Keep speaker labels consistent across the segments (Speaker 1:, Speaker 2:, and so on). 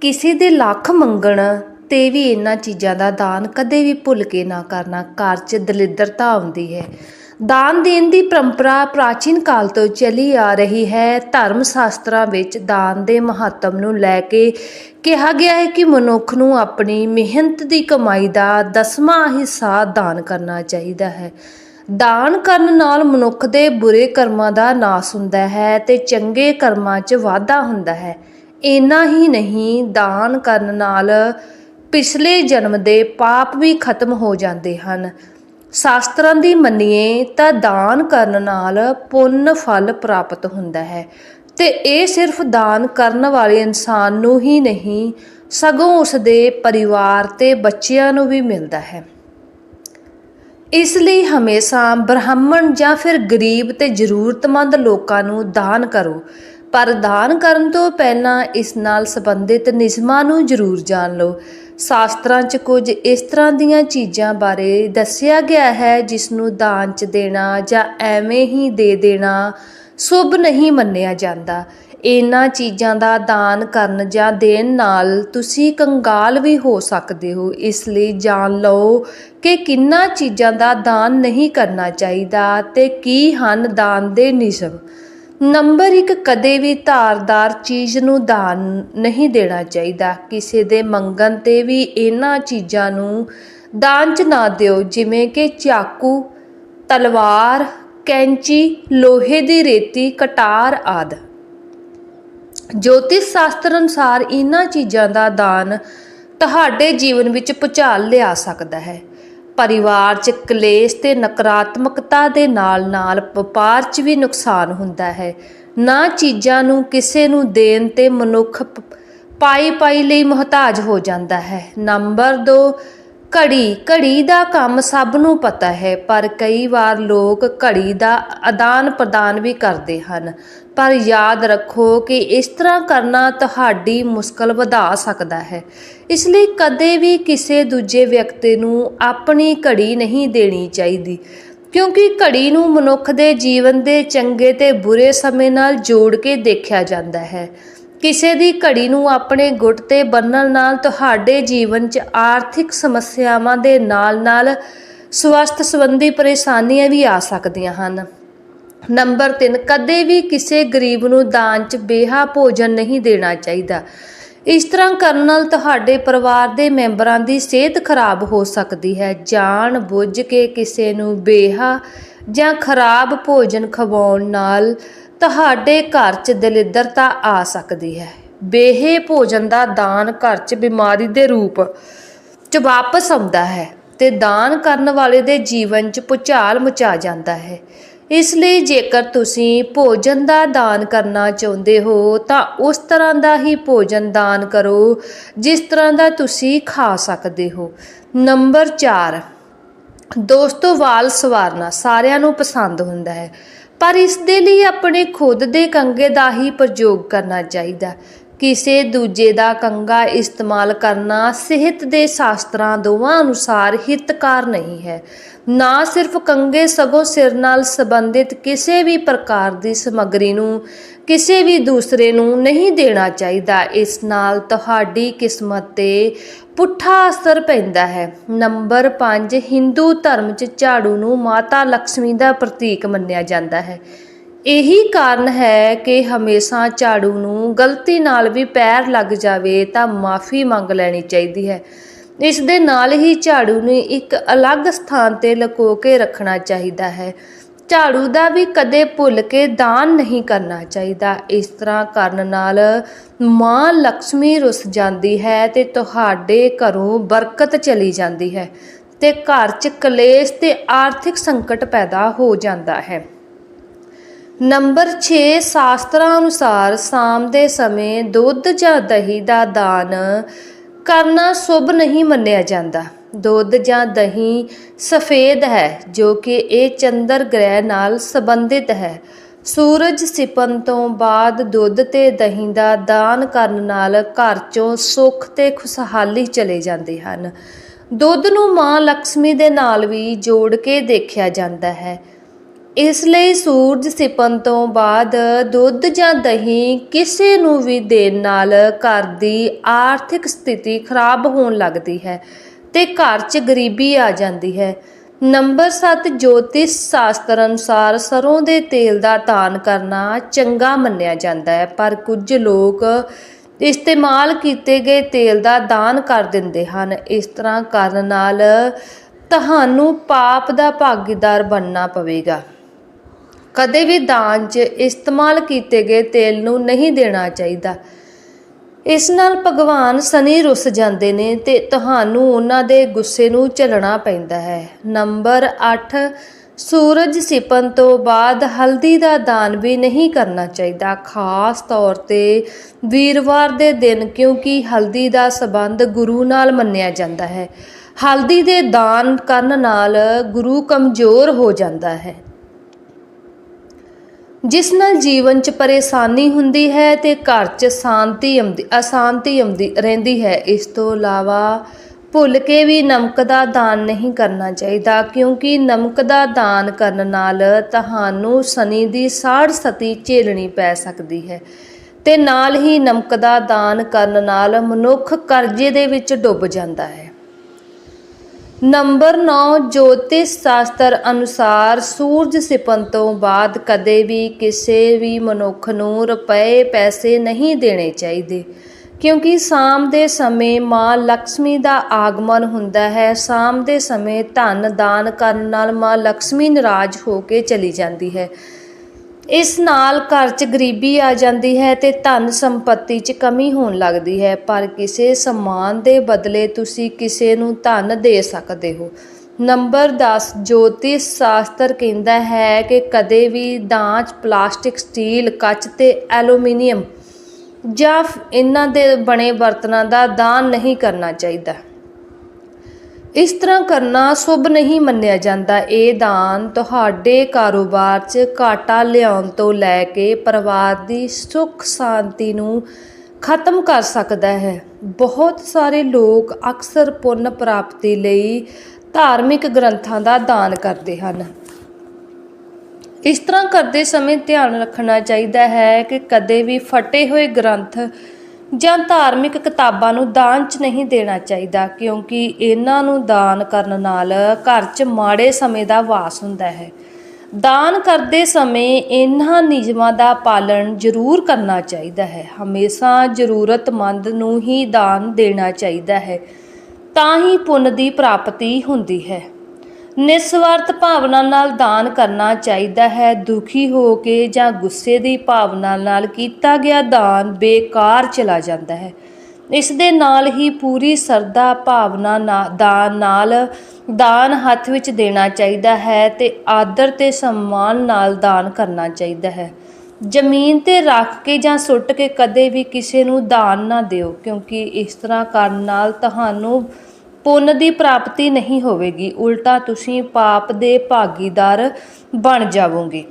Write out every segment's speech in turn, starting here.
Speaker 1: ਕਿਸੇ ਦੇ ਲੱਖ ਮੰਗਣ ਤੇ ਵੀ ਇਹਨਾਂ ਚੀਜ਼ਾਂ ਦਾ ਦਾਨ ਕਦੇ ਵੀ ਭੁੱਲ ਕੇ ਨਾ ਕਰਨਾ, ਘਰ 'ਚ ਦਲਿੱਦਰਤਾ ਆਉਂਦੀ ਹੈ। ਦਾਨ ਦੇਣ ਦੀ ਪਰੰਪਰਾ ਪ੍ਰਾਚੀਨ ਕਾਲ ਤੋਂ ਚੱਲੀ ਆ ਰਹੀ ਹੈ। ਧਰਮ ਸ਼ਾਸਤਰਾਂ ਵਿੱਚ ਦਾਨ ਦੇ ਮਹੱਤਵ ਨੂੰ ਲੈ ਕੇ ਕਿਹਾ ਗਿਆ ਹੈ ਕਿ ਮਨੁੱਖ ਨੂੰ ਆਪਣੀ ਮਿਹਨਤ ਦੀ ਕਮਾਈ ਦਾ ਦਸਵਾਂ ਹਿੱਸਾ ਦਾਨ ਕਰਨਾ ਚਾਹੀਦਾ ਹੈ। ਦਾਨ ਕਰਨ ਨਾਲ ਮਨੁੱਖ ਦੇ ਬੁਰੇ ਕਰਮਾਂ ਦਾ ਨਾਸ ਹੁੰਦਾ ਹੈ ਤੇ ਚੰਗੇ ਕਰਮਾਂ 'ਚ ਵਾਧਾ ਹੁੰਦਾ ਹੈ। ਇੰਨਾ ਹੀ ਨਹੀਂ ਦਾਨ ਕਰਨ ਨਾਲ ਪਿਛਲੇ ਜਨਮ ਦੇ ਪਾਪ ਵੀ ਖਤਮ ਹੋ ਜਾਂਦੇ ਹਨ। ਸ਼ਾਸਤਰਾਂ ਦੀ ਮੰਨੀਏ ਤਾਂ ਦਾਨ ਕਰਨ ਨਾਲ ਪੁੰਨ ਫਲ ਪ੍ਰਾਪਤ ਹੁੰਦਾ ਹੈ ਤੇ ਇਹ ਸਿਰਫ ਦਾਨ ਕਰਨ ਵਾਲੇ ਇਨਸਾਨ ਨੂੰ ਹੀ ਨਹੀਂ, ਸਗੋਂ ਉਸ ਦੇ ਪਰਿਵਾਰ ਤੇ ਬੱਚਿਆਂ ਨੂੰ ਵੀ ਮਿਲਦਾ ਹੈ। ਇਸ ਲਈ ਹਮੇਸ਼ਾ ਬ੍ਰਾਹਮਣ ਜਾਂ ਫਿਰ ਗਰੀਬ ਤੇ ਜ਼ਰੂਰਤਮੰਦ ਲੋਕਾਂ ਨੂੰ ਦਾਨ ਕਰੋ ਪਰ ਦਾਨ ਕਰਨ ਤੋਂ ਪਹਿਲਾਂ ਇਸ ਨਾਲ ਸੰਬੰਧਿਤ ਨਿਯਮਾਂ ਨੂੰ ਜ਼ਰੂਰ ਜਾਣ ਲਓ। ਸ਼ਾਸਤਰਾਂ 'ਚ ਕੁਝ ਇਸ ਤਰ੍ਹਾਂ ਦੀਆਂ ਚੀਜ਼ਾਂ ਬਾਰੇ ਦੱਸਿਆ ਗਿਆ ਹੈ, ਜਿਸ ਨੂੰ ਦਾਨ 'ਚ ਦੇਣਾ ਜਾਂ ਐਵੇਂ ਹੀ ਦੇ ਦੇਣਾ ਸ਼ੁਭ ਨਹੀਂ ਮੰਨਿਆ ਜਾਂਦਾ। ਇਹਨਾਂ ਚੀਜ਼ਾਂ ਦਾ ਦਾਨ ਕਰਨ ਜਾਂ ਦੇਣ ਨਾਲ ਤੁਸੀਂ ਕੰਗਾਲ ਵੀ ਹੋ ਸਕਦੇ ਹੋ। ਇਸ ਲਈ ਜਾਣ ਲਓ ਕਿ ਕਿੰਨਾ ਚੀਜ਼ਾਂ ਦਾ ਦਾਨ ਨਹੀਂ ਕਰਨਾ ਚਾਹੀਦਾ ਤੇ ਕੀ ਹਨ ਦਾਨ ਦੇ ਨਿਯਮ। ਨੰਬਰ 1 ਕਦੇ ਵੀ ਧਾਰਦਾਰ ਚੀਜ਼ ਨੂੰ ਦਾਨ ਨਹੀਂ ਦੇਣਾ ਚਾਹੀਦਾ। ਕਿਸੇ ਦੇ ਮੰਗਣ ਤੇ ਵੀ ਇਹਨਾਂ ਚੀਜ਼ਾਂ ਨੂੰ ਦਾਨ 'ਚ ਨਾ ਦਿਓ, ਜਿਵੇਂ ਕਿ ਚਾਕੂ, ਤਲਵਾਰ, ਕੈਂਚੀ, ਲੋਹੇ ਦੀ ਰੇਤੀ, ਕਟਾਰ ਆਦਿ। ਜੋਤਿਸ਼ ਸ਼ਾਸਤਰ ਅਨੁਸਾਰ ਇਹਨਾਂ ਚੀਜ਼ਾਂ ਦਾ ਦਾਨ ਤੁਹਾਡੇ ਜੀਵਨ ਵਿੱਚ ਭੁਚਾਲ ਲਿਆ ਸਕਦਾ ਹੈ। ਪਰਿਵਾਰ 'ਚ ਕਲੇਸ਼ ਤੇ ਨਕਾਰਾਤਮਕਤਾ ਦੇ ਨਾਲ-ਨਾਲ ਵਪਾਰ 'ਚ ਵੀ ਨੁਕਸਾਨ ਹੁੰਦਾ ਹੈ। ਨਾ ਚੀਜ਼ਾਂ ਨੂੰ ਕਿਸੇ ਨੂੰ ਦੇਣ ਤੇ ਮਨੁੱਖ ਪਾਈ ਪਾਈ ਲਈ ਮੁਹਤਾਜ ਹੋ ਜਾਂਦਾ ਹੈ। ਨੰਬਰ 2 ਘੜੀ ਘੜੀ ਦਾ ਕੰਮ ਸਭ ਨੂੰ ਪਤਾ ਹੈ, ਪਰ ਕਈ ਵਾਰ ਲੋਕ ਘੜੀ ਦਾ ਆਦਾਨ ਪ੍ਰਦਾਨ ਵੀ ਕਰਦੇ ਹਨ। ਪਰ ਯਾਦ ਰੱਖੋ ਕਿ ਇਸ ਤਰ੍ਹਾਂ ਕਰਨਾ ਤੁਹਾਡੀ ਮੁਸ਼ਕਲ ਵਧਾ ਸਕਦਾ ਹੈ। ਇਸ ਲਈ ਕਦੇ ਵੀ ਕਿਸੇ ਦੂਜੇ ਵਿਅਕਤੀ ਨੂੰ ਆਪਣੀ ਘੜੀ ਨਹੀਂ ਦੇਣੀ ਚਾਹੀਦੀ, ਕਿਉਂਕਿ ਘੜੀ ਨੂੰ ਮਨੁੱਖ ਦੇ ਜੀਵਨ ਦੇ ਚੰਗੇ ਤੇ ਬੁਰੇ ਸਮੇਂ ਨਾਲ ਜੋੜ ਕੇ ਦੇਖਿਆ ਜਾਂਦਾ ਹੈ। ਕਿਸੇ ਦੀ ਘੜੀ ਨੂੰ ਆਪਣੇ ਗੁੱਟ ਤੇ ਬੰਨਣ ਨਾਲ ਤੁਹਾਡੇ ਜੀਵਨ 'ਚ ਆਰਥਿਕ ਸਮੱਸਿਆਵਾਂ ਦੇ ਨਾਲ-ਨਾਲ ਸਵਾਸਥ ਸੰਬੰਧੀ ਪਰੇਸ਼ਾਨੀਆਂ ਵੀ ਆ ਸਕਦੀਆਂ ਹਨ। ਨੰਬਰ 3 ਕਦੇ ਵੀ ਕਿਸੇ ਗਰੀਬ ਨੂੰ ਦਾਨ 'ਚ ਬੇਹਾ ਭੋਜਨ ਨਹੀਂ ਦੇਣਾ ਚਾਹੀਦਾ। ਇਸ ਤਰ੍ਹਾਂ ਕਰਨ ਨਾਲ ਤੁਹਾਡੇ ਪਰਿਵਾਰ ਦੇ ਮੈਂਬਰਾਂ ਦੀ ਸਿਹਤ ਖਰਾਬ ਹੋ ਸਕਦੀ ਹੈ। ਜਾਣ ਬੁੱਝ ਕੇ ਕਿਸੇ ਨੂੰ ਬੇਹਾ ਜਾਂ ਖਰਾਬ ਭੋਜਨ ਖਵਾਉਣ ਨਾਲ ਤੁਹਾਡੇ ਘਰ 'ਚ ਦਲਿੱਦਰਤਾ ਆ ਸਕਦੀ ਹੈ। ਬੇਹੇ ਭੋਜਨ ਦਾ ਦਾਨ ਘਰ 'ਚ ਬਿਮਾਰੀ ਦੇ ਰੂਪ 'ਚ ਵਾਪਸ ਆਉਂਦਾ ਹੈ ਤੇ ਦਾਨ ਕਰਨ ਵਾਲੇ ਦੇ ਜੀਵਨ 'ਚ ਭੁਚਾਲ ਮਚਾ ਜਾਂਦਾ ਹੈ। ਇਸ ਲਈ ਜੇਕਰ ਤੁਸੀਂ ਭੋਜਨ ਦਾ ਦਾਨ ਕਰਨਾ ਚਾਹੁੰਦੇ ਹੋ, ਤਾਂ ਉਸ ਤਰ੍ਹਾਂ ਦਾ ਹੀ ਭੋਜਨ ਦਾਨ ਕਰੋ, ਜਿਸ ਤਰ੍ਹਾਂ ਦਾ ਤੁਸੀਂ ਖਾ ਸਕਦੇ ਹੋ। ਨੰਬਰ 4 ਦੋਸਤੋ, ਵਾਲ ਸਵਾਰਨਾ ਸਾਰਿਆਂ ਨੂੰ ਪਸੰਦ ਹੁੰਦਾ ਹੈ। ਪਰ ਇਸ ਦੇ ਲਈ ਆਪਣੇ ਖੁਦ ਦੇ ਕੰਗੇ ਦਾ ਹੀ ਪ੍ਰਯੋਗ ਕਰਨਾ ਚਾਹੀਦਾ। ਕਿਸੇ ਦੂਜੇ ਦਾ ਕੰਗਾ ਇਸਤੇਮਾਲ ਕਰਨਾ ਸਿਹਤ ਦੇ ਸ਼ਾਸਤਰਾਂ ਦੋਵਾਂ ਅਨੁਸਾਰ ਹਿਤਕਾਰ ਨਹੀਂ ਹੈ। ਨਾ ਸਿਰਫ ਕੰਗੇ ਸਗੋਂ ਸਿਰ ਨਾਲ ਸੰਬੰਧਿਤ ਕਿਸੇ ਵੀ ਪ੍ਰਕਾਰ ਦੀ ਸਮੱਗਰੀ ਨੂੰ ਕਿਸੇ ਵੀ ਦੂਸਰੇ ਨੂੰ ਨਹੀਂ ਦੇਣਾ ਚਾਹੀਦਾ। ਇਸ ਨਾਲ ਤੁਹਾਡੀ ਕਿਸਮਤ ਤੇ ਪੁੱਠਾ ਅਸਰ ਪੈਂਦਾ ਹੈ। ਨੰਬਰ 5 ਹਿੰਦੂ ਧਰਮ 'ਚ ਝਾੜੂ ਨੂੰ ਮਾਤਾ ਲక్ష్ਮੀ ਦਾ ਪ੍ਰਤੀਕ ਮੰਨਿਆ ਜਾਂਦਾ ਹੈ। ਇਹੀ ਕਾਰਨ ਹੈ ਕਿ ਹਮੇਸ਼ਾ ਝਾੜੂ ਨੂੰ ਗਲਤੀ ਨਾਲ ਵੀ ਪੈਰ ਲੱਗ ਜਾਵੇ ਤਾਂ ਮਾਫੀ ਮੰਗ ਲੈਣੀ ਚਾਹੀਦੀ ਹੈ। ਇਸ ਦੇ ਨਾਲ ਹੀ ਝਾੜੂ ਨੂੰ ਇੱਕ ਅਲੱਗ ਸਥਾਨ ਤੇ ਲੁਕੋ ਕੇ ਰੱਖਣਾ ਚਾਹੀਦਾ ਹੈ। ਝਾੜੂ ਦਾ ਵੀ ਕਦੇ ਭੁੱਲ ਕੇ ਦਾਨ ਨਹੀਂ ਕਰਨਾ ਚਾਹੀਦਾ। ਇਸ ਤਰ੍ਹਾਂ ਕਰਨ ਨਾਲ ਮਾਂ ਲక్ష్ਮੀ ਰੁੱਸ ਜਾਂਦੀ ਹੈ ਤੇ ਤੁਹਾਡੇ ਘਰੋਂ ਬਰਕਤ ਚਲੀ ਜਾਂਦੀ ਹੈ ਤੇ ਘਰ 'ਚ ਕਲੇਸ਼ ਤੇ ਆਰਥਿਕ ਸੰਕਟ ਪੈਦਾ ਹੋ ਜਾਂਦਾ ਹੈ। ਨੰਬਰ 6 ਸ਼ਾਸਤਰਾਂ ਅਨੁਸਾਰ ਸ਼ਾਮ ਦੇ ਸਮੇਂ ਦੁੱਧ ਜਾਂ ਦਹੀਂ ਦਾ ਦਾਨ ਕਰਨਾ ਸ਼ੁਭ ਨਹੀਂ ਮੰਨਿਆ ਜਾਂਦਾ। ਦੁੱਧ ਜਾਂ ਦਹੀਂ ਸਫੇਦ ਹੈ, ਜੋ ਕਿ ਇਹ ਚੰਦਰ ਗ੍ਰਹਿ ਨਾਲ ਸੰਬੰਧਿਤ ਹੈ। ਸੂਰਜ ਸਿਪਣ ਤੋਂ ਬਾਅਦ ਦੁੱਧ ਤੇ ਦਹੀਂ ਦਾ ਦਾਨ ਕਰਨ ਨਾਲ ਘਰ ਚੋਂ ਸੁੱਖ ਤੇ ਖੁਸ਼ਹਾਲੀ ਚਲੇ ਜਾਂਦੇ ਹਨ। ਦੁੱਧ ਨੂੰ ਮਾਂ ਲక్ష్ਮੀ ਦੇ ਨਾਲ ਵੀ ਜੋੜ ਕੇ ਦੇਖਿਆ ਜਾਂਦਾ ਹੈ। ਇਸ ਲਈ ਸੂਰਜ ਸਿਪਣ ਤੋਂ ਬਾਅਦ ਦੁੱਧ ਜਾਂ ਦਹੀਂ ਕਿਸੇ ਨੂੰ ਵੀ ਦੇਣ ਨਾਲ ਘਰ ਦੀ ਆਰਥਿਕ ਸਥਿਤੀ ਖਰਾਬ ਹੋਣ ਲੱਗਦੀ ਹੈ ਤੇ ਘਰ 'ਚ ਗਰੀਬੀ ਆ ਜਾਂਦੀ ਹੈ। ਨੰਬਰ 7 ਜੋਤਿਸ਼ ਸ਼ਾਸਤਰ ਅਨੁਸਾਰ ਸਰੋਂ ਦੇ ਤੇਲ ਦਾ ਦਾਨ ਕਰਨਾ ਚੰਗਾ ਮੰਨਿਆ ਜਾਂਦਾ ਹੈ, ਪਰ ਕੁਝ ਲੋਕ ਇਸਤੇਮਾਲ ਕੀਤੇ ਗਏ ਤੇਲ ਦਾ ਦਾਨ ਕਰ ਦਿੰਦੇ ਹਨ। ਇਸ ਤਰ੍ਹਾਂ ਕਰਨ ਨਾਲ ਤੁਹਾਨੂੰ ਪਾਪ ਦਾ ਭਾਗੀਦਾਰ ਬਣਨਾ ਪਵੇਗਾ। ਕਦੇ ਵੀ ਦਾਨ 'ਚ ਇਸਤੇਮਾਲ ਕੀਤੇ ਗਏ ਤੇਲ ਨੂੰ ਨਹੀਂ ਦੇਣਾ ਚਾਹੀਦਾ। ਇਸ ਨਾਲ ਭਗਵਾਨ ਸਨੀ ਰੁੱਸ ਜਾਂਦੇ ਨੇ ਤੇ ਤੁਹਾਨੂੰ ਉਹਨਾਂ ਦੇ ਗੁੱਸੇ ਨੂੰ ਝੱਲਣਾ ਪੈਂਦਾ ਹੈ। ਨੰਬਰ 8 ਸੂਰਜ ਸਿਪਣ ਤੋਂ ਬਾਅਦ ਹਲਦੀ ਦਾ ਦਾਨ ਵੀ ਨਹੀਂ ਕਰਨਾ ਚਾਹੀਦਾ। ਖਾਸ ਤੌਰ ਤੇ ਵੀਰਵਾਰ ਦੇ ਦਿਨ, ਕਿਉਂਕਿ ਹਲਦੀ ਦਾ ਸਬੰਧ ਗੁਰੂ ਨਾਲ ਮੰਨਿਆ ਜਾਂਦਾ ਹੈ। ਹਲਦੀ ਦੇ ਦਾਨ ਕਰਨ ਨਾਲ ਗੁਰੂ ਕਮਜ਼ੋਰ ਹੋ ਜਾਂਦਾ ਹੈ। ਜਿਸ ਨਾਲ ਜੀਵਨ 'ਚ ਪਰੇਸ਼ਾਨੀ ਹੁੰਦੀ ਹੈ ਤੇ ਘਰ 'ਚ ਸ਼ਾਂਤੀ ਆਉਂਦੀ, ਅਸ਼ਾਂਤੀ ਆਉਂਦੀ ਰਹਿੰਦੀ ਹੈ। ਇਸ ਤੋਂ ਇਲਾਵਾ ਭੁੱਲ ਕੇ ਵੀ ਨਮਕ ਦਾ ਦਾਨ ਨਹੀਂ ਕਰਨਾ ਚਾਹੀਦਾ, ਕਿਉਂਕਿ ਨਮਕ ਦਾ ਦਾਨ ਕਰਨ ਨਾਲ ਤੁਹਾਨੂੰ ਸ਼ਨੀ ਦੀ ਸਾੜ ਸਤੀ ਝੇਲਣੀ ਪੈ ਸਕਦੀ ਹੈ। ਤੇ ਨਾਲ ਹੀ ਨਮਕ ਦਾ ਦਾਨ ਕਰਨ ਨਾਲ ਮਨੁੱਖ ਕਰਜ਼ੇ ਦੇ ਵਿੱਚ ਡੁੱਬ ਜਾਂਦਾ ਹੈ। ਨੰਬਰ 9 ਜੋਤਿਸ਼ ਸ਼ਾਸਤਰ ਅਨੁਸਾਰ ਸੂਰਜ ਸਿਪਣ ਤੋਂ ਬਾਅਦ ਕਦੇ ਵੀ ਕਿਸੇ ਵੀ ਮਨੁੱਖ ਨੂੰ ਰੁਪਏ, ਪੈਸੇ ਨਹੀਂ ਦੇਣੇ ਚਾਹੀਦੇ। ਕਿਉਂਕਿ ਸ਼ਾਮ ਦੇ ਸਮੇਂ ਮਾਂ ਲక్ష్ਮੀ ਦਾ ਆਗਮਨ ਹੁੰਦਾ ਹੈ। ਸ਼ਾਮ ਦੇ ਸਮੇਂ ਧਨ ਦਾਨ ਕਰਨ ਨਾਲ ਮਾਂ ਲక్ష్ਮੀ ਨਰਾਜ਼ ਹੋ ਕੇ ਚਲੀ ਜਾਂਦੀ ਹੈ। ਇਸ ਨਾਲ ਘਰ 'ਚ ਗਰੀਬੀ ਆ ਜਾਂਦੀ ਹੈ ਤੇ ਧਨ ਸੰਪਤੀ 'ਚ ਕਮੀ ਹੋਣ ਲੱਗਦੀ ਹੈ। ਪਰ ਕਿਸੇ ਸਮਾਨ ਦੇ ਬਦਲੇ ਤੁਸੀਂ ਕਿਸੇ ਨੂੰ ਧਨ ਦੇ ਸਕਦੇ ਹੋ। ਨੰਬਰ 10 ਜੋਤਿਸ਼ ਸ਼ਾਸਤਰ ਕਹਿੰਦਾ ਹੈ ਕਿ ਕਦੇ ਵੀ ਦਾਂਚ ਪਲਾਸਟਿਕ, ਸਟੀਲ, ਕੱਚ ਤੇ ਐਲੂਮੀਨੀਅਮ ਜਾਂ ਇਹਨਾਂ ਦੇ ਬਣੇ ਬਰਤਨਾਂ ਦਾ ਦਾਨ ਨਹੀਂ ਕਰਨਾ ਚਾਹੀਦਾ। ਇਸ ਤਰ੍ਹਾਂ ਕਰਨਾ ਸ਼ੁਭ ਨਹੀਂ ਮੰਨਿਆ ਜਾਂਦਾ। ਇਹ ਦਾਨ ਤੁਹਾਡੇ ਕਾਰੋਬਾਰ 'ਚ ਘਾਟਾ ਲਿਆਉਣ ਤੋਂ ਲੈ ਕੇ ਪਰਿਵਾਰ ਦੀ ਸੁੱਖ ਸ਼ਾਂਤੀ ਨੂੰ ਖਤਮ ਕਰ ਸਕਦਾ ਹੈ। ਬਹੁਤ ਸਾਰੇ ਲੋਕ ਅਕਸਰ ਪੁੰਨ ਪ੍ਰਾਪਤੀ ਲਈ ਧਾਰਮਿਕ ਗ੍ਰੰਥਾਂ ਦਾ ਦਾਨ ਕਰਦੇ ਹਨ। ਇਸ ਤਰ੍ਹਾਂ ਕਰਦੇ ਸਮੇਂ ਧਿਆਨ ਰੱਖਣਾ ਚਾਹੀਦਾ ਹੈ ਕਿ ਕਦੇ ਵੀ ਫਟੇ ਹੋਏ ਗ੍ਰੰਥ ਜਾਂ ਧਾਰਮਿਕ ਕਿਤਾਬਾਂ ਨੂੰ ਦਾਨ 'ਚ ਨਹੀਂ ਦੇਣਾ ਚਾਹੀਦਾ, ਕਿਉਂਕਿ ਇਹਨਾਂ ਨੂੰ ਦਾਨ ਕਰਨ ਨਾਲ ਘਰ 'ਚ ਮਾੜੇ ਸਮੇਂ ਦਾ ਵਾਸ ਹੁੰਦਾ ਹੈ। ਦਾਨ ਕਰਦੇ ਸਮੇਂ ਇਹਨਾਂ ਨਿਯਮਾਂ ਦਾ ਪਾਲਣ ਜ਼ਰੂਰ ਕਰਨਾ ਚਾਹੀਦਾ ਹੈ। ਹਮੇਸ਼ਾ ਜ਼ਰੂਰਤਮੰਦ ਨੂੰ ਹੀ ਦਾਨ ਦੇਣਾ ਚਾਹੀਦਾ ਹੈ, ਤਾਂ ਹੀ ਪੁੰਨ ਦੀ ਪ੍ਰਾਪਤੀ ਹੁੰਦੀ ਹੈ। ਨਿਸਵਾਰਥ ਭਾਵਨਾ ਨਾਲ ਦਾਨ ਕਰਨਾ ਚਾਹੀਦਾ ਹੈ। ਦੁਖੀ ਹੋ ਕੇ ਜਾਂ ਗੁੱਸੇ ਦੀ ਭਾਵਨਾ ਨਾਲ ਕੀਤਾ ਗਿਆ ਦਾਨ ਬੇਕਾਰ ਚਲਾ ਜਾਂਦਾ ਹੈ। ਇਸ ਦੇ ਨਾਲ ਹੀ ਪੂਰੀ ਸਰਦਾ ਭਾਵਨਾ ਨਾ- ਦਾਨ ਨਾਲ ਦਾਨ ਹੱਥ ਵਿੱਚ ਦੇਣਾ ਚਾਹੀਦਾ ਹੈ ਤੇ ਆਦਰ ਤੇ ਸਨਮਾਨ ਨਾਲ ਦਾਨ ਕਰਨਾ ਚਾਹੀਦਾ ਹੈ। ਜ਼ਮੀਨ ਤੇ ਰੱਖ ਕੇ ਜਾਂ ਸੁੱਟ ਕੇ ਕਦੇ ਵੀ ਕਿਸੇ ਨੂੰ ਦਾਨ ਨਾ ਦਿਓ, ਕਿਉਂਕਿ ਇਸ ਤਰ੍ਹਾਂ ਕਰਨ ਨਾਲ ਤੁਹਾਨੂੰ ਪੁੰਨ ਦੀ ਪ੍ਰਾਪਤੀ ਨਹੀਂ ਹੋਵੇਗੀ। ਉਲਟਾ ਤੁਸੀਂ ਪਾਪ ਦੇ ਭਾਗੀਦਾਰ ਬਣ ਜਾਵੋਗੇ।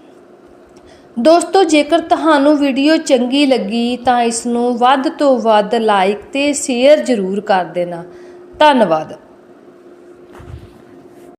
Speaker 1: ਦੋਸਤੋ, ਜੇਕਰ ਤੁਹਾਨੂੰ ਵੀਡੀਓ ਚੰਗੀ ਲੱਗੀ, ਤਾਂ ਇਸ ਨੂੰ ਵੱਧ ਤੋਂ ਵੱਧ ਲਾਈਕ ਤੇ ਸ਼ੇਅਰ ਜ਼ਰੂਰ ਕਰ ਦੇਣਾ। ਧੰਨਵਾਦ।